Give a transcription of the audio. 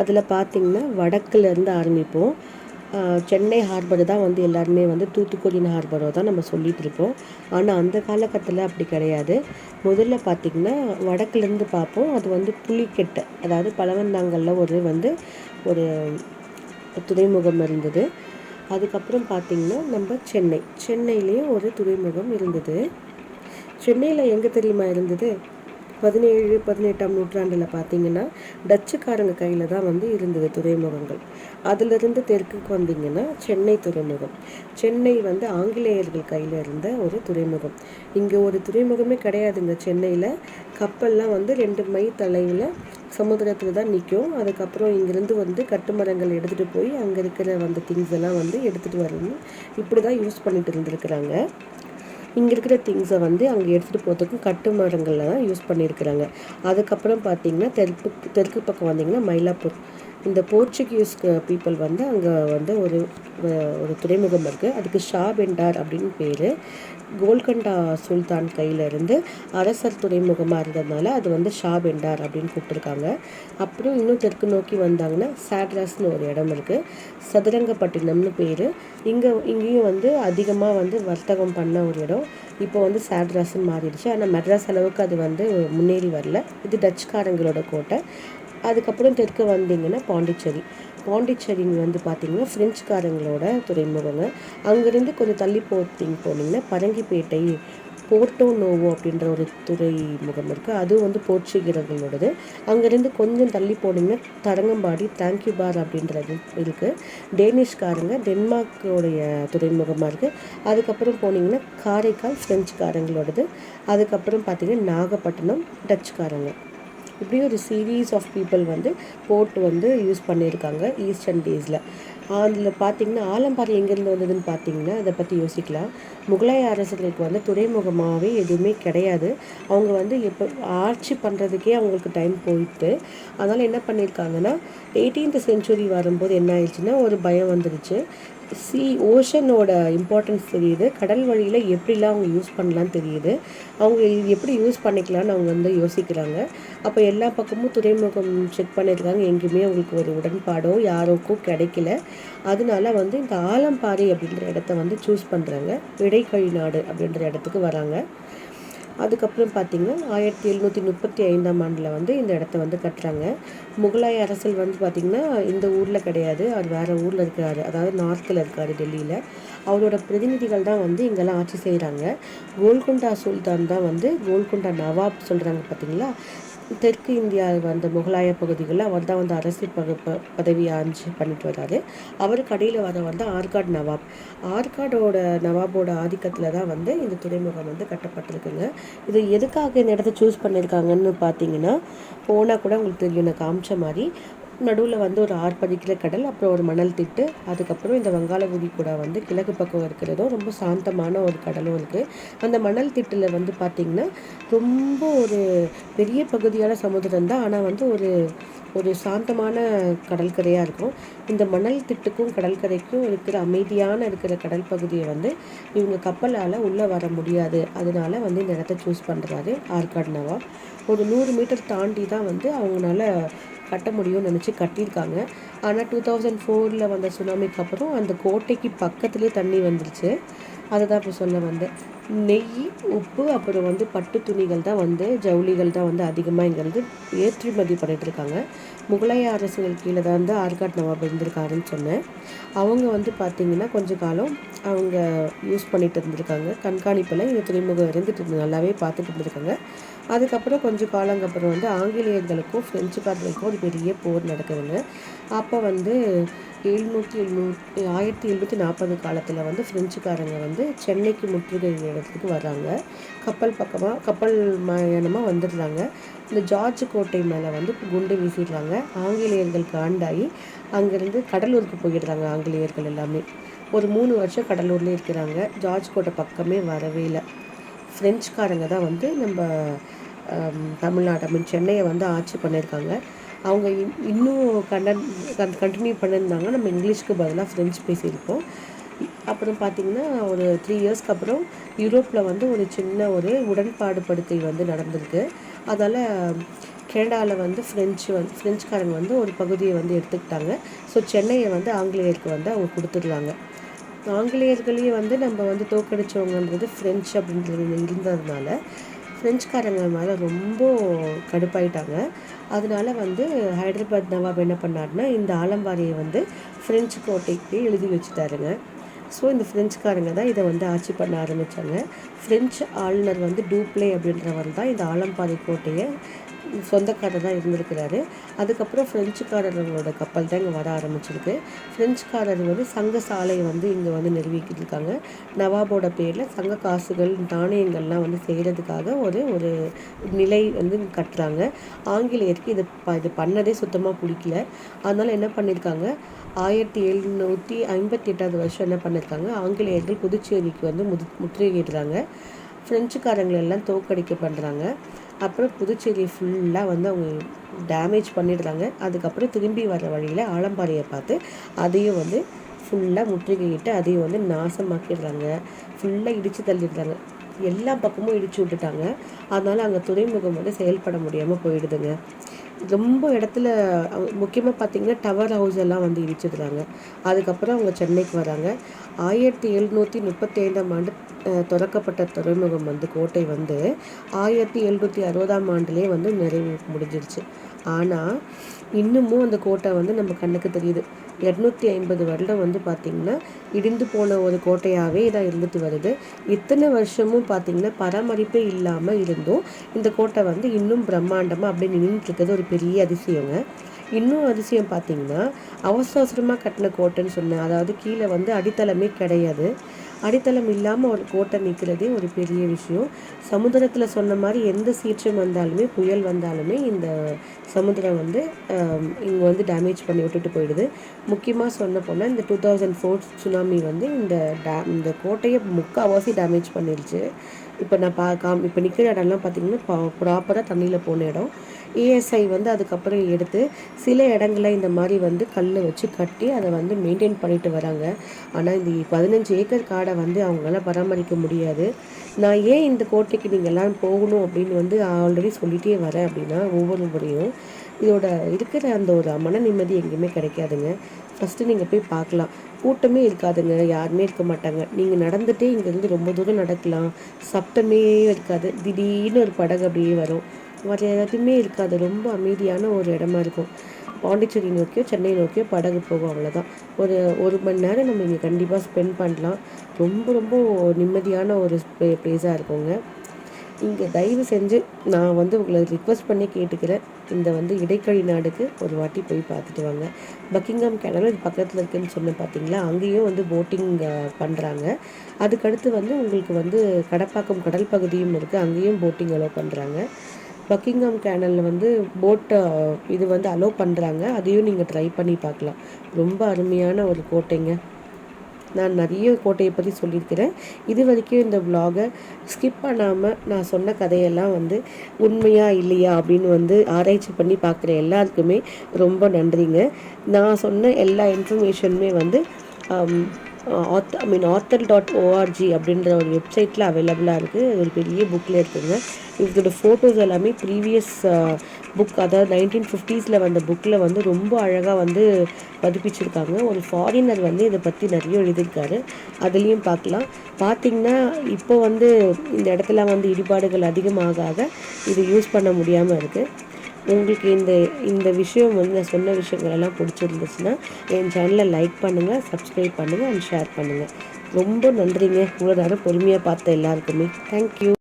அதில் பார்த்திங்கன்னா வடக்குலேருந்து ஆரம்பிப்போம். சென்னை ஹார்பர் தான் வந்து எல்லாருமே வந்து தூத்துக்குடியின் ஹார்பரோ தான் நம்ம சொல்லிகிட்டு இருப்போம். ஆனால் அந்த காலகட்டத்தில் அப்படி கிடையாது. முதல்ல பார்த்திங்கன்னா வடக்குலேருந்து பார்ப்போம் அது வந்து புலிக்கெட்டை அதாவது பழவந்தாங்கல்ல ஒரு வந்து ஒரு துறைமுகம் இருந்தது. அதுக்கப்புறம் பார்த்திங்கன்னா நம்ம சென்னை சென்னையிலேயும் ஒரு துறைமுகம் இருந்தது. சென்னையில் எங்கே தெரியுமா இருந்தது? பதினேழு பதினெட்டாம் நூற்றாண்டில் பார்த்தீங்கன்னா டச்சுக்காரங்க கையில் தான் வந்து இருந்தது துறைமுகங்கள். அதிலிருந்து தெற்குக்கு வந்தீங்கன்னா சென்னை துறைமுகம். சென்னை வந்து ஆங்கிலேயர்கள் கையில் இருந்த ஒரு துறைமுகம். இங்கே ஒரு துறைமுகமே கிடையாதுங்க. சென்னையில் கப்பல்லாம் வந்து ரெண்டு மை தலையில் சமுத்திரத்தில் தான் நிற்கும் அதுக்கப்புறம் இங்கேருந்து வந்து கட்டுமரங்கள் எடுத்துகிட்டு போய் அங்கே இருக்கிற அந்த திங்ஸ் எல்லாம் வந்து எடுத்துகிட்டு வரணும். இப்படி தான் யூஸ் பண்ணிட்டு இருந்திருக்கிறாங்க. இங்கே இருக்கிற திங்ஸை வந்து அங்கே எடுத்துகிட்டு போகிறதுக்கும் கட்டு மரங்களில் தான் யூஸ் பண்ணியிருக்கிறாங்க. அதுக்கப்புறம் பார்த்தீங்கன்னா தெற்கு தெற்கு பக்கம் வந்தீங்கன்னா மயிலாப்பூர். இந்த போர்ச்சுகீஸ் பீப்புள் வந்து அங்கே வந்து ஒரு ஒரு துறைமுகம் இருக்குது அதுக்கு ஷா பெண்டார் அப்படின்னு பேர். கோல்கண்டா சுல்தான் கையிலேருந்து அரசர் துறைமுகமாக இருந்ததுனால அது வந்து ஷா பெண்டார் அப்படின்னு கூப்பிட்டுருக்காங்க. அப்புறம் இன்னும் தெற்கு நோக்கி வந்தாங்கன்னா சாட்ராஸ்னு ஒரு இடம் இருக்குது சதுரங்கப்பட்டினம்னு பேர். இங்கே இங்கேயும் வந்து அதிகமாக வந்து வர்த்தகம் பண்ண ஒரு இடம். இப்போ வந்து சாட்ராஸ்ன்னு மாறிடுச்சு. ஆனால் மெட்ராஸ் அளவுக்கு அது வந்து முன்னேறி வரல. இது டச்சுக்காரங்களோட கோட்டை. அதுக்கப்புறம் தெற்கு வந்தீங்கன்னா பாண்டிச்சேரி. பாண்டிச்சேரிங்க வந்து பார்த்திங்கன்னா ஃப்ரெஞ்சுக்காரங்களோட துறைமுகங்க. அங்கேருந்து கொஞ்சம் தள்ளி போத்திங்க போனீங்கன்னா பரங்கிப்பேட்டை போர்ட்டோ நோவோ அப்படின்ற ஒரு துறைமுகம் இருக்குது அதுவும் வந்து போர்ச்சுகீரர்களோடது. அங்கேருந்து கொஞ்சம் தள்ளி போனீங்கன்னா தரங்கம்பாடி தேங்க்யூ பார் அப்படின்றது இருக்குது டேனிஷ்காரங்க டென்மார்க்கோடைய துறைமுகமாக இருக்குது அதுக்கப்புறம் போனீங்கன்னா காரைக்கால் ஃப்ரெஞ்சுக்காரங்களோடது அதுக்கப்புறம் பார்த்திங்கன்னா நாகப்பட்டினம் டச்சுக்காரங்க. இப்படி ஒரு சீரீஸ் ஆஃப் பீப்புள் வந்து போர்ட் வந்து யூஸ் பண்ணியிருக்காங்க ஈஸ்டர்ன் டேஸில் அதில் பார்த்திங்கன்னா ஆலம்பாறை எங்கேருந்து வந்ததுன்னு பார்த்தீங்கன்னா அதை பற்றி யோசிக்கலாம். முகலாய அரசர்களுக்கு வந்து துறைமுகமாகவே எதுவுமே கிடையாது. அவங்க வந்து எப்போ ஆட்சி பண்ணுறதுக்கே அவங்களுக்கு டைம் போயிட்டு அதனால் என்ன பண்ணியிருக்காங்கன்னா எயிட்டீன்த் செஞ்சுரி வரும்போது என்ன ஆயிடுச்சுன்னா ஒரு பயம் வந்துடுச்சு சி ஓஷனோட இம்பார்ட்டன்ஸ் தெரியுது. கடல் வழியில் எப்படிலாம் அவங்க யூஸ் பண்ணலான்னு தெரியுது. அவங்க எப்படி யூஸ் பண்ணிக்கலான்னு அவங்க வந்து யோசிக்கிறாங்க. அப்போ எல்லா பக்கமும் துறைமுகம் செக் பண்ணியிருக்காங்க. எங்கேயுமே அவங்களுக்கு ஒரு உடன்பாடோ யாருக்கும் கிடைக்கல. அதனால வந்து இந்த ஆலம்பாறை அப்படின்ற இடத்த வந்து சூஸ் பண்ணுறாங்க இடைக்கழி நாடு அப்படின்ற இடத்துக்கு வராங்க. அதுக்கப்புறம் பார்த்திங்கன்னா ஆயிரத்தி எழுநூற்றி முப்பத்தி ஐந்தாம் ஆண்டில் வந்து இந்த இடத்த வந்து கட்டுறாங்க. முகலாய அரசல் வந்து பார்த்திங்கன்னா இந்த ஊரில் கிடையாது. அவர் வேறு ஊரில் இருக்கிறார் அதாவது நார்த்தில் இருக்கார் டெல்லியில். அவரோட பிரதிநிதிகள் தான் வந்து இங்கெல்லாம் ஆட்சி செய்கிறாங்க கோல்கொண்டா சுல்தான் தான் வந்து கோல்கொண்டா நவாப் சொல்கிறாங்க பார்த்தீங்களா தெற்கு இந்தியாவில் வந்த முகலாய பகுதிகளில் அவர் தான் வந்து அரசு பக ப பதவி ஆஞ்சு பண்ணிட்டு வராரு அவர் கடையில் வர வந்து ஆர்காட் நவாப். ஆர்காடோட நவாபோட ஆதிக்கத்தில் தான் வந்து இந்த துறைமுகம் வந்து கட்டப்பட்டிருக்குங்க. இது எதுக்காக இந்த இடத்த சூஸ் பண்ணியிருக்காங்கன்னு பார்த்தீங்கன்னா போனால் கூட உங்களுக்கு தெரியும் நான் காமிச்ச மாதிரி நடுவில் வந்து ஒரு ஆர்ப்பரிக்கிற கடல் அப்புறம் ஒரு மணல் திட்டு அதுக்கப்புறம் இந்த வங்காள கூட வந்து கிழக்கு பக்கம் இருக்கிறதும் ரொம்ப சாந்தமான ஒரு கடலும் இருக்குது அந்த மணல் திட்டில் வந்து பார்த்திங்கன்னா ரொம்ப ஒரு பெரிய பகுதியான சமுதிரம் தான். ஆனால் வந்து ஒரு ஒரு சாந்தமான கடற்கரையாக இருக்கும். இந்த மணல் திட்டுக்கும் கடற்கரைக்கும் இருக்கிற அமைதியான இருக்கிற கடல் பகுதியை வந்து இவங்க கப்பலால் உள்ளே வர முடியாது. அதனால வந்து இந்த இடத்த சூஸ் பண்ணுறாரு ஆற்காடு நவாப். ஒரு நூறு மீட்டர் தாண்டி தான் வந்து அவங்களால கட்ட முடியும்னு நினச்சி கட்டியிருக்காங்க. ஆனால் டூ தௌசண்ட் ஃபோரில் வந்த சுனாமிக்கு அப்புறம் அந்த கோட்டைக்கு பக்கத்துலேயே தண்ணி வந்துருச்சு. அதை தான் இப்போ சொல்ல வந்தேன். நெய் உப்பு அப்புறம் வந்து பட்டு துணிகள் தான் வந்து ஜவுளிகள் தான் வந்து அதிகமாக இங்கேருந்து ஏற்றுமதி பண்ணிகிட்ருக்காங்க முகலாய அரசுகள் கீழே தான் வந்து ஆர்காட் நவாப் இருந்திருக்காருன்னு சொன்னேன். அவங்க வந்து பார்த்திங்கன்னா கொஞ்ச காலம் அவங்க யூஸ் பண்ணிட்டு இருந்திருக்காங்க. கண்காணிப்பில் இந்த துறைமுகம் இருந்துட்டு நல்லாவே பார்த்துட்டு இருந்திருக்காங்க. அதுக்கப்புறம் கொஞ்சம் காலங்கப்புறம் வந்து ஆங்கிலேயர்களுக்கும் ஃப்ரெஞ்சுக்காரர்களுக்கும் ஒரு பெரிய போர் நடக்குதுங்க அப்போ வந்து எழுநூற்றி எழுநூற்றி ஆயிரத்தி எழுநூற்றி நாற்பது காலத்தில் வந்து ஃப்ரெஞ்சுக்காரங்க வந்து சென்னைக்கு முற்றுகை இடத்துக்கு வர்றாங்க. கப்பல் பக்கமாக கப்பல் மயானமாக வந்துடுறாங்க. இந்த ஜார்ஜ் கோட்டை மேலே வந்து குண்டு வீசிடுறாங்க. ஆங்கிலேயர்கள் காண்டாகி அங்கேருந்து கடலூருக்கு போயிடுறாங்க ஆங்கிலேயர்கள் எல்லாமே. ஒரு மூணு வருஷம் கடலூர்லேயே இருக்கிறாங்க. ஜார்ஜ் கோட்டை பக்கமே வரவே இல்லை. ஃப்ரெஞ்சுக்காரங்க தான் வந்து நம்ம தமிழ்நாடு மீன் சென்னையை வந்து ஆட்சி பண்ணியிருக்காங்க. அவங்க இன்னும் கண்டன் கன் கண்டினியூ பண்ணியிருந்தாங்க. நம்ம இங்கிலீஷ்க்கு பதிலாக ஃப்ரெஞ்ச் பேசியிருப்போம். அப்புறம் பார்த்திங்கன்னா ஒரு த்ரீ இயர்ஸ்க்கு அப்புறம் யூரோப்பில் வந்து ஒரு சின்ன ஒரு உடன்பாடுபடுத்தி வந்து நடந்திருக்கு. அதால் கனடாவில் வந்து ஃப்ரெஞ்சு வந்து ஃப்ரெஞ்சுக்காரங்க வந்து ஒரு பகுதியை வந்து எடுத்துக்கிட்டாங்க. ஸோ சென்னையை வந்து ஆங்கிலேயருக்கு வந்து அவங்க கொடுத்துருந்தாங்க ஆங்கிலேயர்களையும் வந்து நம்ம வந்து தோக்கடிச்சவங்கன்றது ஃப்ரெஞ்சு அப்படின்றது இருந்ததுனால ஃப்ரெஞ்சுக்காரங்க மேலே ரொம்ப கடுப்பாயிட்டாங்க. அதனால வந்து ஹைதராபாத் நவாப் என்ன பண்ணாருன்னா இந்த ஆலம்பாரியை வந்து ஃப்ரெஞ்சு கோட்டைக்கு எழுதி வச்சுட்டாருங்க. ஸோ இந்த ஃப்ரெஞ்சுக்காரங்க தான் இதை வந்து ஆட்சி பண்ண ஆரம்பித்தாங்க ஃப்ரெஞ்சு ஆளுநர் வந்து டூப்ளே அப்படின்றவர் தான் இந்த ஆலம்பாறை கோட்டையை சொந்தக்காரர் தான் இருந்திருக்கிறாரு. அதுக்கப்புறம் ஃப்ரெஞ்சுக்காரர்களோட கப்பல் தான் இங்கே வர ஆரம்பிச்சிருக்கு. ஃப்ரெஞ்சுக்காரர் வந்து சங்க சாலையை வந்து இங்கே வந்து நிறுவிக்கிட்டு இருக்காங்க நவாபோட பேரில் சங்க காசுகள் நாணயங்கள்லாம் வந்து செய்கிறதுக்காக ஒரு ஒரு நிலை வந்து கட்டுறாங்க. ஆங்கிலேயருக்கு இது ப இது பண்ணதே சுத்தமாக பிடிக்கல. அதனால் என்ன பண்ணியிருக்காங்க ஆயிரத்தி எழுநூற்றி ஐம்பத்தி எட்டாவது வருஷம் என்ன பண்ணியிருக்காங்க ஆங்கிலேயர்கள் புதுச்சேரிக்கு வந்து முது முற்றுகையிடுறாங்க. ஃப்ரெஞ்சுக்காரங்களெல்லாம் தோக்கடிக்க பண்ணுறாங்க அப்புறம் புதுச்சேரி ஃபுல்லாக வந்து அவங்க டேமேஜ் பண்ணிடுறாங்க. அதுக்கப்புறம் திரும்பி வர வழியில் ஆலம்பாறையை பார்த்து அதையும் வந்து ஃபுல்லாக முற்றுகையிட்டு அதையும் வந்து நாசமாக்கிடுறாங்க. ஃபுல்லாக இடித்து தள்ளிடுறாங்க. எல்லா பக்கமும் இடித்து விட்டுட்டாங்க. அதனால் அங்கே துறைமுகம் வந்து செயல்பட முடியாமல் போயிடுதுங்க. ரொம்ப இடத்துல முக்கியமாக பார்த்திங்கன்னா டவர் ஹவுஸ் எல்லாம் வந்து இடிச்சிடுறாங்க. அதுக்கப்புறம் அவங்க சென்னைக்கு வராங்க. ஆயிரத்தி எழுநூற்றி முப்பத்தி ஐந்தாம் ஆண்டு திறக்கப்பட்ட துறைமுகம் வந்து கோட்டை வந்து ஆயிரத்தி எழுநூற்றி அறுபதாம் ஆண்டுலேயே வந்து நிறைவு முடிஞ்சிருச்சு ஆனால் இன்னமும் அந்த கோட்டை வந்து நம்ம கண்ணுக்கு தெரியுது. இரநூத்தி ஐம்பது வருடம் வந்து பார்த்திங்கன்னா இடிந்து போன ஒரு கோட்டையாகவே இதாக இருந்துட்டு வருது. இத்தனை வருஷமும் பார்த்திங்கன்னா பராமரிப்பே இல்லாமல் இருந்தும் இந்த கோட்டை வந்து இன்னும் பிரம்மாண்டமாக அப்படியே நின்றுட்டுருக்கிறது ஒரு பெரிய அதிசயங்க. இன்னும் அதிசயம் பார்த்திங்கன்னா அவசர அவசரமாக கட்டின கோட்டைன்னு சொன்னேன் அதாவது கீழே வந்து அடித்தளமே கிடையாது. அடித்தளம் இல்லாமல் ஒரு கோட்டை நிற்கிறதே ஒரு பெரிய விஷயம். சமுதிரத்தில் சொன்ன மாதிரி எந்த சீற்றம் வந்தாலுமே புயல் வந்தாலுமே இந்த சமுதிரம் வந்து இங்கே வந்து டேமேஜ் பண்ணி விட்டுட்டு போயிடுது. முக்கியமாக சொன்ன போனால் இந்த டூ தௌசண்ட் ஃபோர் சுனாமி வந்து இந்த டே இந்த கோட்டையை முக்கால்வாசி டேமேஜ் பண்ணிடுச்சு இப்போ நான் பா காம் இப்போ நிற்கிற இடம்லாம் பார்த்திங்கன்னா ப்ராப்பராக தண்ணியில் போன இடம். ஏஎஸ்ஐ வந்து அதுக்கப்புறம் எடுத்து சில இடங்களில் இந்த மாதிரி வந்து கல் வச்சு கட்டி அதை வந்து மெயின்டைன் பண்ணிட்டு வராங்க. ஆனால் இந்த பதினஞ்சு ஏக்கர் காடை வந்து அவங்களால பராமரிக்க முடியாது. நான் ஏன் இந்த கோட்டைக்கு நீங்கள் எல்லாம் போகணும் அப்படின்னு வந்து ஆல்ரெடி சொல்லிகிட்டே வரேன் அப்படின்னா ஒவ்வொரு முறையும். இதோட இருக்கிற அந்த ஒரு மன நிம்மதி எங்கேயுமே கிடைக்காதுங்க. ஃபஸ்ட்டு நீங்கள் போய் பார்க்கலாம். கூட்டமே இருக்காதுங்க. யாருமே இருக்க மாட்டாங்க. நீங்கள் நடந்துகிட்டே இங்கேருந்து ரொம்ப தூரம் நடக்கலாம். சப்தமே இருக்காது. திடீர்னு ஒரு படகு அப்படியே வரும். வேறு எதுவுமே இருக்காது. ரொம்ப அமைதியான ஒரு இடமா இருக்கும். பாண்டிச்சேரி நோக்கியோ சென்னை நோக்கியோ படகு போகும். அவ்வளோதான் ஒரு ஒரு மணி நேரம் நம்ம இங்கே கண்டிப்பாக ஸ்பெண்ட் பண்ணலாம். ரொம்ப ரொம்ப நிம்மதியான ஒரு ப்ளேஸாக இருக்குங்க. இங்கே தயவு செஞ்சு நான் வந்து உங்களை ரிக்வஸ்ட் பண்ணி கேட்டுக்கிறேன். இந்த வந்து இடைக்கழி நாடுக்கு ஒரு வாட்டி போய் பார்த்துட்டு வாங்க. பக்கிங்ஹாம் கேனல் இது பக்கத்தில் இருக்குதுன்னு சொன்னேன் பார்த்தீங்களா அங்கேயும் வந்து போட்டிங் பண்ணுறாங்க அதுக்கடுத்து வந்து உங்களுக்கு வந்து கடப்பாக்கம் கடல் பகுதியும் இருக்குது அங்கேயும் போட்டிங் அலோவ் பண்ணுறாங்க பக்கிங்ஹாம் கேனலில் வந்து போட்டை இது வந்து அலோவ் பண்ணுறாங்க அதையும் நீங்கள் ட்ரை பண்ணி பார்க்கலாம். ரொம்ப அருமையான ஒரு கோட்டைங்க. நான் நிறைய கோட்டையை பற்றி சொல்லியிருக்கிறேன். இது வரைக்கும் இந்த விலாகை ஸ்கிப் பண்ணாமல் நான் சொன்ன கதையெல்லாம் வந்து உண்மையாக இல்லையா அப்படின்னு வந்து ஆராய்ச்சி பண்ணி பார்க்குற எல்லாருக்குமே ரொம்ப நன்றிங்க. நான் சொன்ன எல்லா இன்ஃபர்மேஷனுமே வந்து auth I mean author dot O R G அப்படின்ற ஒரு வெப்சைட்டில் அவைலபிளாக இருக்குது ஒரு பெரிய புக்கில் இருக்குதுங்க இதோட ஃபோட்டோஸ் எல்லாமே ப்ரீவியஸ் புக் அதாவது நைன்டீன் ஃபிஃப்டீஸில் வந்த புக்கில் வந்து ரொம்ப அழகாக வந்து பதிப்பிச்சிருக்காங்க. ஒரு ஃபாரினர் வந்து இதை பற்றி நிறைய எழுதியிருக்காரு. அதுலேயும் பார்க்கலாம். பார்த்திங்கன்னா இப்போ வந்து இந்த இடத்துல வந்து இடிபாடுகள் அதிகமாக ஆக இது யூஸ் பண்ண முடியாமல் இருக்குது உங்களுக்கு இந்த இந்த விஷயம் வந்து நான் சொன்ன விஷயங்கள் எல்லாம் பிடிச்சிருந்துச்சுன்னா என் சேனலை லைக் பண்ணுங்கள் சப்ஸ்கிரைப் பண்ணுங்கள் அண்ட் ஷேர் பண்ணுங்கள் ரொம்ப நன்றிங்க. இவ்வளோ நேரம் பொறுமையாக பார்த்த எல்லாருக்குமே. தேங்க்யூ